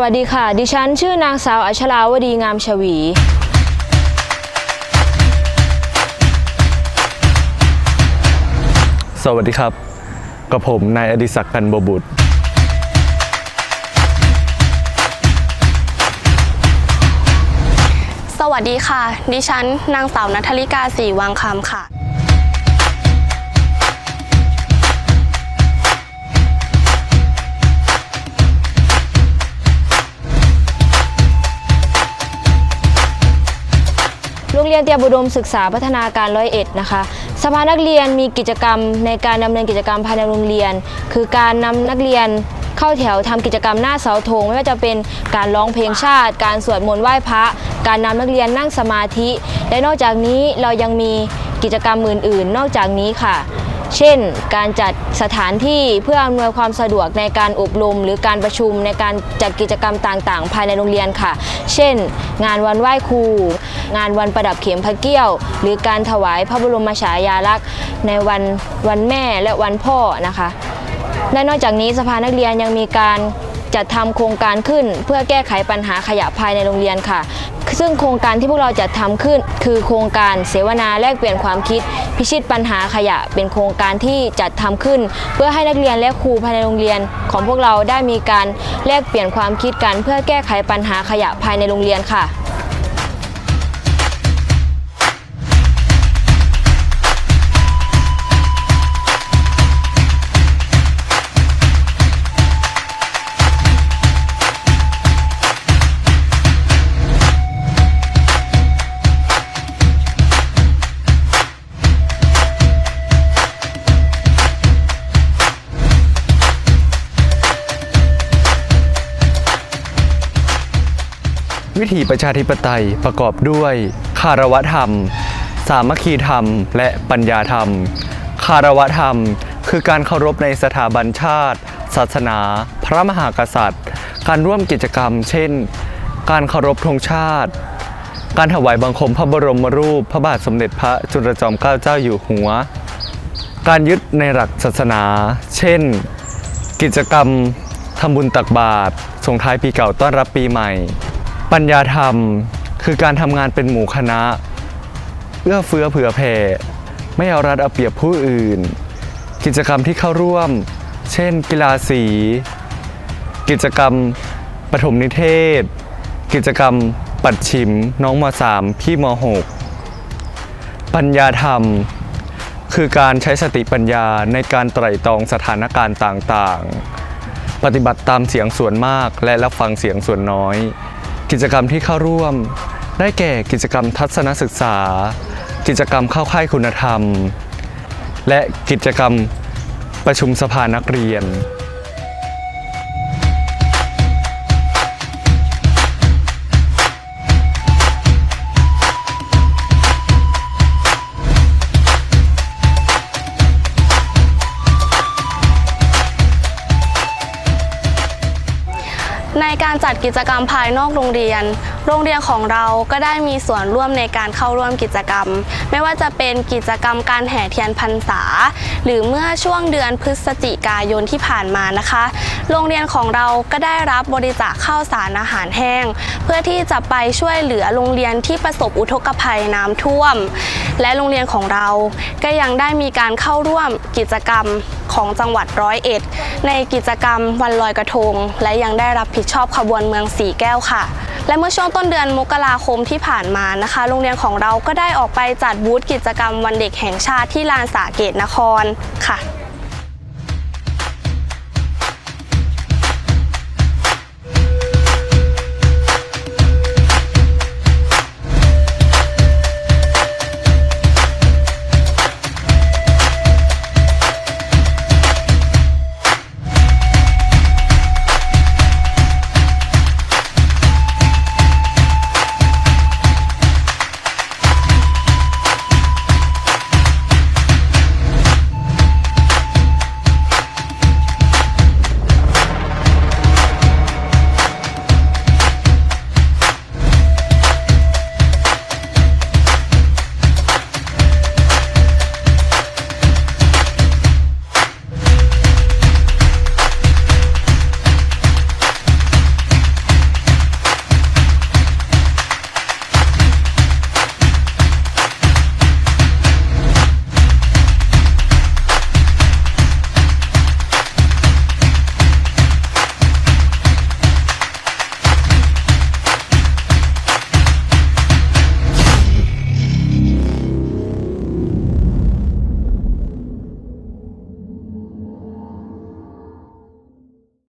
วัสดีค่ะ ดิฉันชื่อนางสาวอัชราวดีงามชวี สวัสดีครับกับผมนายอดิศักดิ์กันบบุตร สวัสดีค่ะ ดิฉันนางสาวนัทธริกาศรีวังคำค่ะ โรงเรียนเตรียมอุดมศึกษาพัฒนาการร้อยเอ็ดนะคะสภานักเรียนมีกิจกรรมในการดำเนินกิจกรรมภายในโรงเรียน คือการนำนักเรียนเข้าแถวทำกิจกรรมหน้าเสาธงไม่ว่าจะเป็นการร้องเพลงชาติ การสวดมนต์ไหว้พระ การนำนักเรียนนั่งสมาธิ และนอกจากนี้เรายังมีกิจกรรมอื่น ๆ นอกจากนี้ค่ะ เช่น การจัดสถานที่เพื่ออำนวยความสะดวกในการอบรม หรือการประชุมในการจัดกิจกรรมต่างๆ ภายในโรงเรียนค่ะ เช่น งานวันไหว้ครู งานวันประดับเข็มพระเกี้ยว หรือการถวายพระบรมฉายาลักษณ์ ในวันวันแม่และวันพ่อนะคะ และนอกจากนี้สภานักเรียนยังมีการจัดทำโครงการขึ้นเพื่อแก้ไขปัญหาขยะภายในโรงเรียนค่ะ ซึ่งโครงการที่พวกเราจัดทำขึ้น คือโครงการเสวนาแลกเปลี่ยนความคิด พิชิตปัญหาขยะ เป็นโครงการที่จัดทำขึ้น เพื่อให้นักเรียนและครูภายในโรงเรียน ของพวกเราได้มีการแลกเปลี่ยนความคิดกัน เพื่อแก้ไขปัญหาขยะภายในโรงเรียนค่ะ วิถีประชาธิปไตยประกอบด้วยคารวะธรรม สามัคคีธรรม และปัญญาธรรม คารวะธรรม คือการเคารพในสถาบันชาติ ศาสนา พระมหากษัตริย์ การร่วมกิจกรรม เช่น การเคารพธงชาติ การถวายบังคมพระบรมรูป พระบาทสมเด็จพระจุลจอมเกล้าเจ้าอยู่หัว การยึดในหลักศาสนา เช่น กิจกรรมทำบุญตักบาตรส่งท้ายปีเก่าต้อนรับปีใหม่ ปัญญาธรรม คือการทำงานเป็นหมู่คณะ เอื้อเฟื้อเผื่อแผ่ ไม่เอารัดเอาเปรียบผู้อื่น กิจกรรมที่เข้าร่วม เช่น กีฬาสี กิจกรรมปฐมนิเทศ กิจกรรมปัดชิมน้องมสามพี่มหกปัญญาธรรม คือการใช้สติปัญญาในการไตร่ตรองสถานการณ์ต่างๆ ปฏิบัติตามเสียงส่วนมากและรับฟังเสียงส่วนน้อย กิจกรรมที่เข้าร่วม ได้แก่กิจกรรมทัศนศึกษา กิจกรรมเข้าค่ายคุณธรรม และกิจกรรมประชุมสภานักเรียน ในการจัดกิจกรรมภายนอกโรงเรียน โรงเรียนของเราก็ได้มีส่วนร่วมในการเข้าร่วมกิจกรรม ไม่ว่าจะเป็นกิจกรรมการแห่เทียนพรรษา หรือเมื่อช่วงเดือนพฤศจิกายนที่ผ่านมานะคะ โรงเรียนของเราก็ได้รับบริจาคข้าวสารอาหารแห้ง เพื่อที่จะไปช่วยเหลือโรงเรียนที่ประสบอุทกภัยน้ำท่วม และโรงเรียนของเราก็ยังได้มีการเข้าร่วมกิจกรรมของจังหวัดร้อยเอ็ดในกิจกรรมวันลอยกระทง และยังได้รับผิดชอบขบวนเมืองสีแก้วค่ะ และเมื่อช่วงต้นเดือนมกราคมที่ผ่านมานะคะ โรงเรียนของเราก็ได้ออกไปจัดบูธกิจกรรมวันเด็กแห่งชาติที่ลานสาเกตนครค่ะ